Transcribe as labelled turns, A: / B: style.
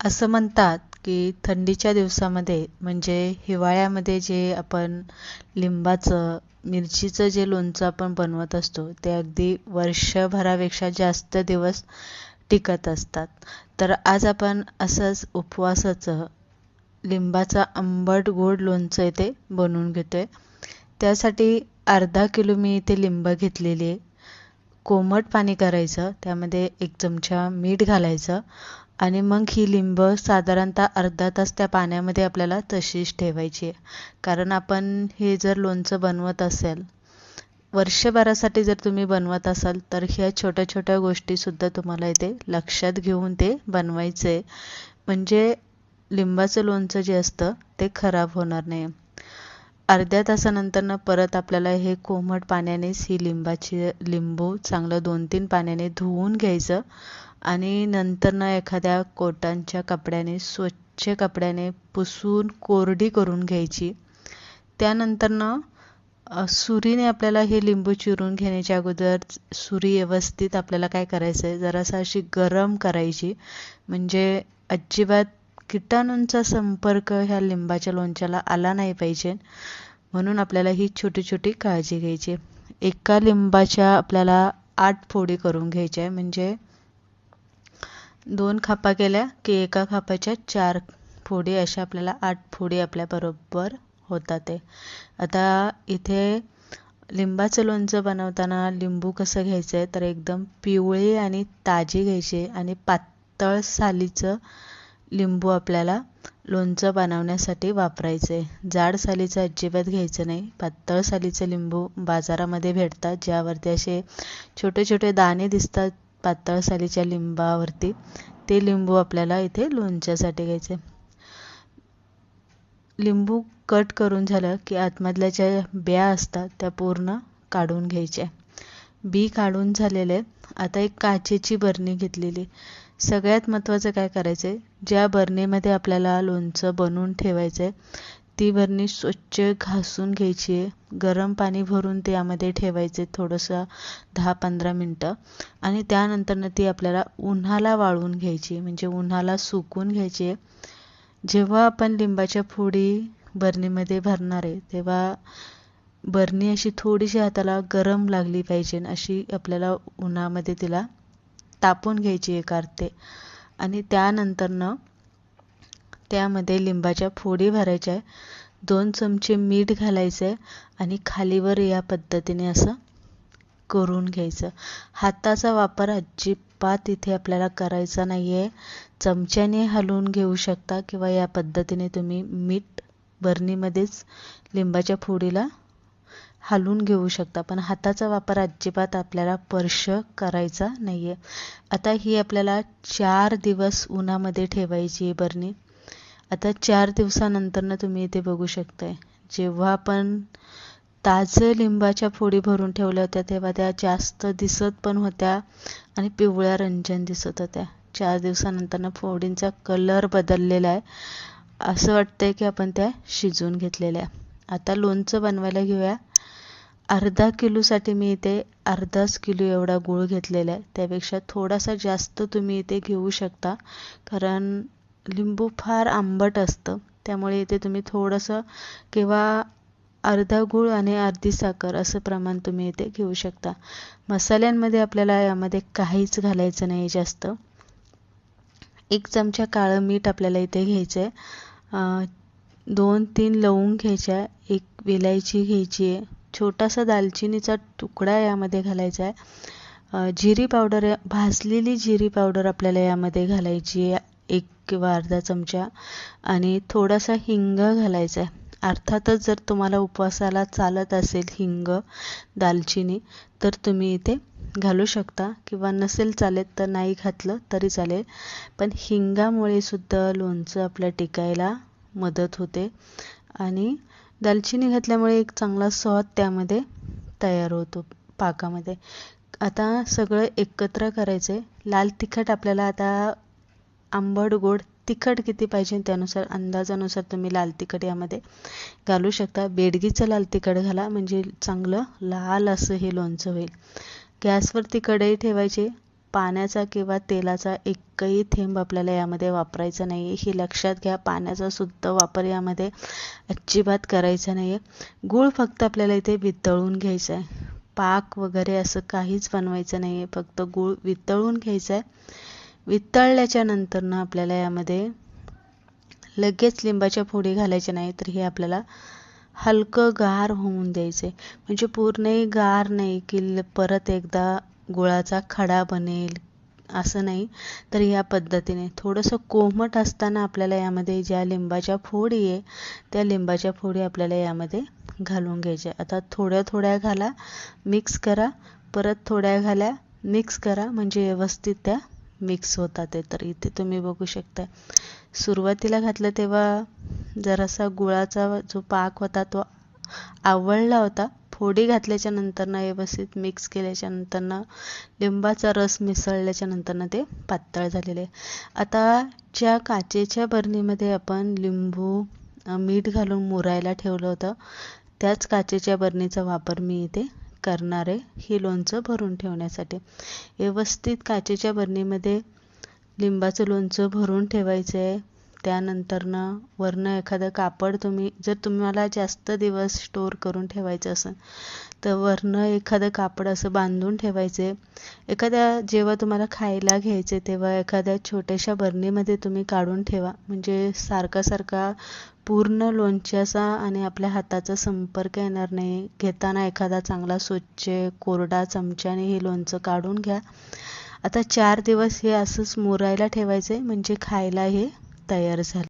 A: असं म्हणतात की थंडीच्या दिवसामध्ये म्हणजे हिवाळ्यामध्ये जे आपण लिंबाचं मिरचीचं जे लोणचं आपण बनवत असतो ते अगदी वर्षभरापेक्षा जास्त दिवस टिकत असतात. तर आज आपण असंच उपवासाचं लिंबाचं आंबट गोड लोणचं इथे बनवून घेतो आहे त्यासाठी अर्धा किलो मी इथे लिंब घेतलेली आहे. कोमट पाणी करायचं त्यामध्ये एक चमचा मीठ घालायचं आणि मग ही लिंब साधारणतः अर्धा तास त्या पाण्यामध्ये आपल्याला तशीच ठेवायची आहे. कारण आपण हे जर लोणचं बनवत असेल वर्षभरासाठी जर तुम्ही बनवत असाल तर ह्या छोट्या छोट्या गोष्टीसुद्धा तुम्हाला इथे लक्षात घेऊन ते बनवायचं आहे. म्हणजे लिंबाचं लोणचं जे असतं ते खराब होणार नाही. अर्ध्या तासानंतरनं परत आपल्याला हे कोमट पाण्यानेच ही लिंबाची लिंबू चांगलं दोन तीन पाण्याने धुवून घ्यायचं. आणि नंतरनं एखाद्या कोटांच्या कपड्याने स्वच्छ कपड्याने पुसून कोरडी करून घ्यायची. त्यानंतरनं सुरीने आपल्याला हे लिंबू चिरून घेण्याच्या अगोदर सुरी व्यवस्थित आपल्याला काय करायचं आहे जरासा अशी गरम करायची. म्हणजे अजिबात किटाणूंचा संपर्क ह्या लिंबाच्या लोणच्याला आला नाही पाहिजे. म्हणून आपल्याला ही छोटी छोटी काळजी घ्यायची. एका लिंबाच्या आपल्याला आठ फोडी करून घ्यायच्या आहे म्हणजे दोन खापा केल्या की एका खापाच्या चार फोडी अशा आपल्याला आठ फोडी आपल्याबरोबर होतात ते. आता इथे लिंबाचं लोणचं बनवताना लिंबू कसं घ्यायचं आहे तर एकदम पिवळे आणि ताजी घ्यायचे आणि पातळ सालीचं लिंबू आपल्याला लोणचं बनवण्यासाठी वापरायचं आहे जाड सालीचं अजिबात घ्यायचं नाही. पातळ सालीचं लिंबू बाजारामध्ये भेटतात ज्यावरती असे छोटे छोटे दाणे दिसतात पातळ सालीच्या लिंबावरती. ते लिंबू आपल्याला इथे लोणच्यासाठी घ्यायचे. लिंबू कट करून झालं की आतमधल्या ज्या ब्या असतात त्या पूर्ण काढून घ्यायच्या. बी काढून झालेले. आता एक काचेची बरणी घेतलेली. सगळ्यात महत्त्वाचं काय करायचं आहे ज्या बरणीमध्ये आपल्याला लोणचं बनवून ठेवायचं आहे ती बरणी स्वच्छ घासून घ्यायची. आहे गरम पाणी भरून त्यामध्ये ठेवायचे थोडंसं दहा पंधरा मिनटं. आणि त्यानंतरनं ती आपल्याला उन्हाला वाळवून घ्यायची म्हणजे उन्हाला सुकून घ्यायची. आहे जेव्हा आपण लिंबाच्या फोडी बरणीमध्ये भरणार आहे तेव्हा बरणी अशी थोडीशी हाताला गरम लागली पाहिजे अशी आपल्याला उन्हामध्ये तिला तापून घ्यायची एक अर्थे आणि त्यानंतरनं त्यामध्ये लिंबाच्या फोडी भरायच्या आहे. दोन चमचे मीठ घालायचं आहे आणि खालीवर या पद्धतीने असं करून घ्यायचं. हाताचा वापर अजिबात इथे आपल्याला करायचा नाही आहे चमच्याने हलवून घेऊ शकता किंवा या पद्धतीने तुम्ही मीठ बरणीमध्येच लिंबाच्या फोडीला हलवून घेऊ शकता. पण हाताचा वापर अजिबात आपल्याला स्पर्श करायचा नाही आहे आता ही आपल्याला चार दिवस उन्हामध्ये ठेवायची बरणी. आता चार दिवसानंतरनं तुम्ही इथे बघू शकताय. जेव्हा आपण ताजं लिंबाच्या फोडी भरून ठेवल्या होत्या तेव्हा त्या जास्त दिसत पण होत्या आणि पिवळ्या रंजन दिसत होत्या. चार दिवसानंतरनं फोडींचा कलर बदललेला आहे. असं वाटतंय की आपण त्या शिजवून घेतलेल्या आता लोणचं बनवायला घेऊया. अर्धा किलोसाठी मी इथे अर्धाच किलो एवढा गूळ घेतलेला आहे. त्यापेक्षा थोडासा जास्त तुम्ही इथे घेऊ शकता. कारण लिंबू फार आंबट असतं. त्यामुळे इथे तुम्ही थोडंसं किंवा अर्धा गूळ आणि अर्धी साखर असं प्रमाण तुम्ही इथे घेऊ शकता. मसाल्यांमध्ये आपल्याला यामध्ये काहीच घालायचं नाही जास्त. एक चमचा काळं मीठ आपल्याला इथे घ्यायचं आहे दोन तीन लवंग घ्यायच्या. एक विलायची घ्यायची. आहे छोटासा दालचिनीचा तुकडा यामध्ये घालायचा आहे जिरी पावडर भाजलेली जिरी पावडर आपल्याला यामध्ये घालायची आहे. एक किंवा अर्धा चमचा आणि थोडासा हिंग घालायचा आहे. अर्थातच जर तुम्हाला उपवासाला चालत असेल हिंग दालचिनी तर तुम्ही इथे घालू शकता किंवा नसेल चालेल तर नाही घातलं तरी चालेल. पण हिंगामुळे सुद्धा लोणचं आपल्या टिकायला मदत होते आणि दालचिनी घातल्यामुळे एक चांगला स्वाद त्यामध्ये तयार होतो पाकामध्ये. आता सगळं एकत्र करायचं आहे लाल तिखट आपल्याला आता आंबट गोड तिखट किती पाहिजे त्यानुसार अंदाजानुसार तुम्ही लाल तिखट यामध्ये घालू शकता. बेडगीचं लाल तिखट घाला म्हणजे चांगलं लाल असं हे लोणचं होईल. गॅसवरती कढई ठेवायची. पाण्याचा किंवा तेलाचा एकही थेंब आपल्याला यामध्ये वापरायचा नाही आहे ही लक्षात घ्या पाण्याचा सुद्धा वापर यामध्ये अजिबात करायचा नाही आहे गूळ फक्त आपल्याला इथे वितळून घ्यायचा आहे पाक वगैरे असं काहीच बनवायचं नाही आहे फक्त गूळ वितळून घ्यायचा आहे वितळल्याच्या नंतरनं आपल्याला यामध्ये लगेच लिंबाच्या फोडी घालायच्या नाही तर हे आपल्याला हलकं गार होऊन द्यायचे म्हणजे पूर्णही गार नाही की परत एकदा गुळाचा खडा बनेल असं नाही तर या पद्धतीने. थोडंसं कोमट असताना आपल्याला यामध्ये ज्या लिंबाच्या फोडी आहे त्या लिंबाच्या फोडी आपल्याला यामध्ये घालून घ्यायच्या. आता थोड्या थोड्या घाला मिक्स करा. परत थोड्या घाल्या मिक्स करा. म्हणजे व्यवस्थित त्या मिक्स होतात ते तर. इथे तुम्ही बघू शकता. सुरुवातीला घातलं तेव्हा जरासा गुळाचा जो पाक होता तो आवळला होता. फोडी घातल्याच्या नंतरनं व्यवस्थित मिक्स केल्याच्या नंतरनं लिंबाचा रस मिसळल्याच्या नंतरनं ते पातळ झालेले. आता ज्या काचेच्या बरणीमध्ये आपण लिंबू मीठ घालून मुरायला ठेवलं होतं त्याच काचेच्या बरणीचा वापर मी इथे करणार आहे हे लोणचं भरून ठेवण्यासाठी. व्यवस्थित काचेच्या बरणीमध्ये लिंबाचं लोणचं भरून ठेवायचं आहे त्यानंतरनं वरनं एखादं कापड तुम्ही जर तुम्हाला जास्त दिवस स्टोअर करून ठेवायचं असेल तर वरनं एखादं कापड असं बांधून ठेवायचे. एखाद्या जेव्हा तुम्हाला खायला घ्यायचे तेव्हा एखाद्या छोट्याशा बरणीमध्ये तुम्ही काढून ठेवा. म्हणजे सारखा सारखा पूर्ण लोणच्याचा आणि आपल्या हाताचा संपर्क येणार नाही. घेताना एखादा चांगला स्वच्छ कोरडा चमच्याने हे लोणचं काढून घ्या. आता चार दिवस हे असंच मुरायला ठेवायचे म्हणजे खायला हे तयार झालं